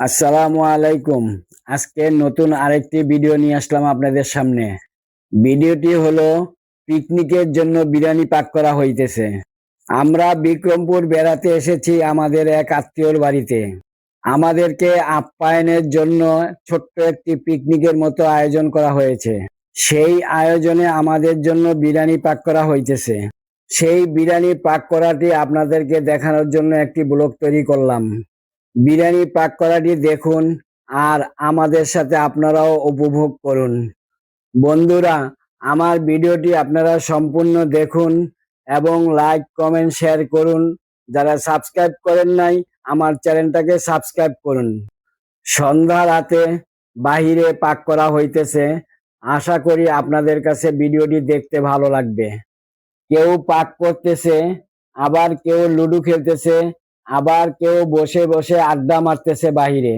আসসালামু আলাইকুম। আজকে নতুন আরেকটি ভিডিও নিয়ে আসলাম আপনাদের সামনে। ভিডিওটি হলো, পিকনিকের জন্য বিরিয়ানি পাক করা হইতেছে। আমরা বিক্রমপুর বেড়াতে এসেছি আমাদের এক আত্মীয়র বাড়িতে। আমাদেরকে আপ্যায়নের জন্য ছোট্ট একটি পিকনিকের মতো আয়োজন করা হয়েছে। সেই আয়োজনে আমাদের জন্য বিরিয়ানি পাক করা হইতেছে। সেই বিরিয়ানি পাক করাটি আপনাদেরকে দেখানোর জন্য একটি ব্লগ তৈরি করলাম। বিরিয়ানি পাক করাটি দেখুন আর আমাদের সাথে আপনারাও উপভোগ করুন। বন্ধুরা, আমার ভিডিওটি আপনারা সম্পূর্ণ দেখুন এবং লাইক কমেন্ট শেয়ার করুন। যারা সাবস্ক্রাইব করেন নাই, আমার চ্যানেলটাকে সাবস্ক্রাইব করুন। সন্ধ্যা রাতে বাহিরে পাক করা হইতেছে। আশা করি আপনাদের কাছে ভিডিওটি দেখতে ভালো লাগবে। কেউ পাক করতেছে, আবার কেউ লুডো খেলতেছে আবার কেউ বসে বসে আড্ডা মারতেছে বাহিরে।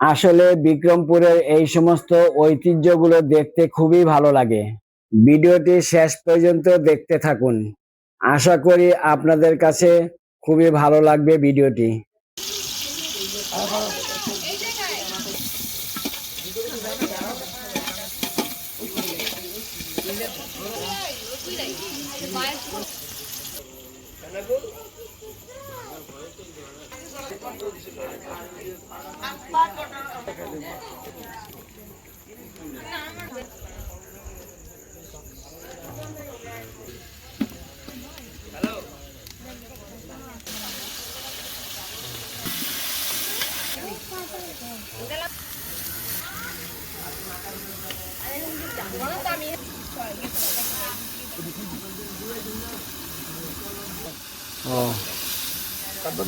আসলে বিক্রমপুরের এই সমস্ত ঐতিহ্যগুলো দেখতে খুবই ভালো লাগে। ভিডিওটি শেষ পর্যন্ত দেখতে থাকুন। আশা করি আপনাদের কাছে খুবই ভালো লাগবে ভিডিওটি। Oh.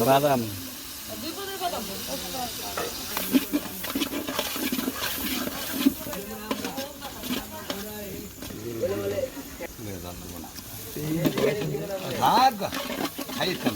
Baram. ও বাদাম ভাগ খাই কেন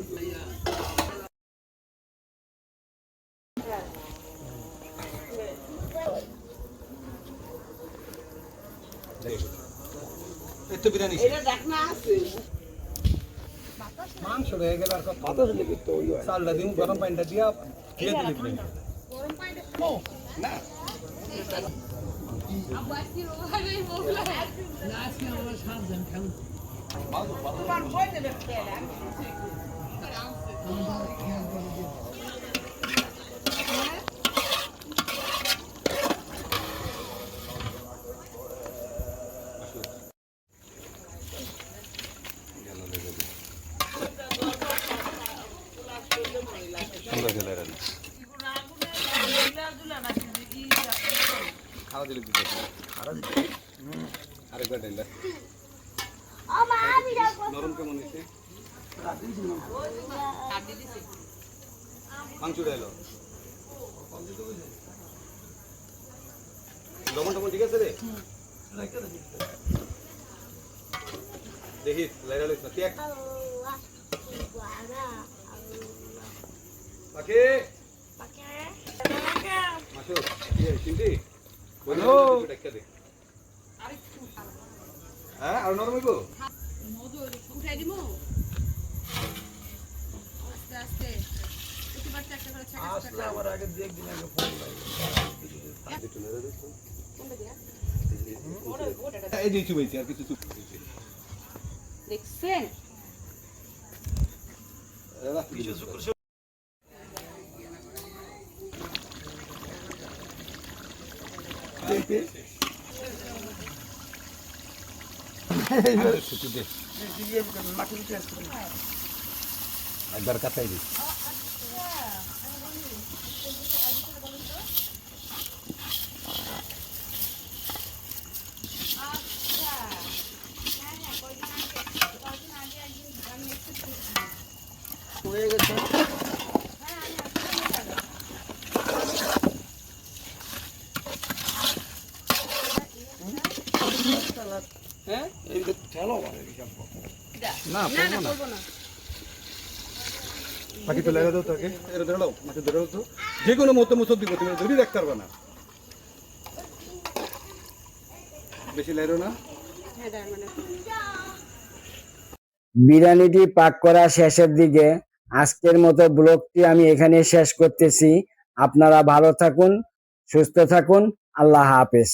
একটু বিরিয়ানি মাংস রয়ে গেল আর কথা চালটা দিন গরম পানিটা দিয়া খেয়ে দিলি বিরিয়ানি না। সুন্দর আরেকবার ডাইলা নরম কেমন হয়েছে? মাংস ডাইল লবণ টবণ ঠিক আছে রে? দেখিস লাইরা লইস না। কেক পাখি! মাসু কি চিন্তি হ্যাঁ আর নরম হইব? উঠাই দিব আস্তে আস্তে। প্রতিবার তো একটা করে ছাকা ছাকা আমার আগে দিয়ে একদিন আগে ফোন এই দিয়েছি বলছি আর কিছু চুপ দিয়েছি। দেখি একবার কাটাই দিই। হয়ে গেছে। না করব না। বাকি তো লেগে দাও তাকে। এটা ধরে দাও মাকে ধরে দাও যে কোনো মতো মুসর দিব তুমি ধরি রাখতে পারবে না। বেশি লেরো না। হ্যাঁ মানে বিরিয়ানিটি পাক করা শেষের দিকে আজকের মতো ব্লগটি আমি এখানে শেষ করতেছি। আপনারা ভালো থাকুন সুস্থ থাকুন। আল্লাহ হাফেজ।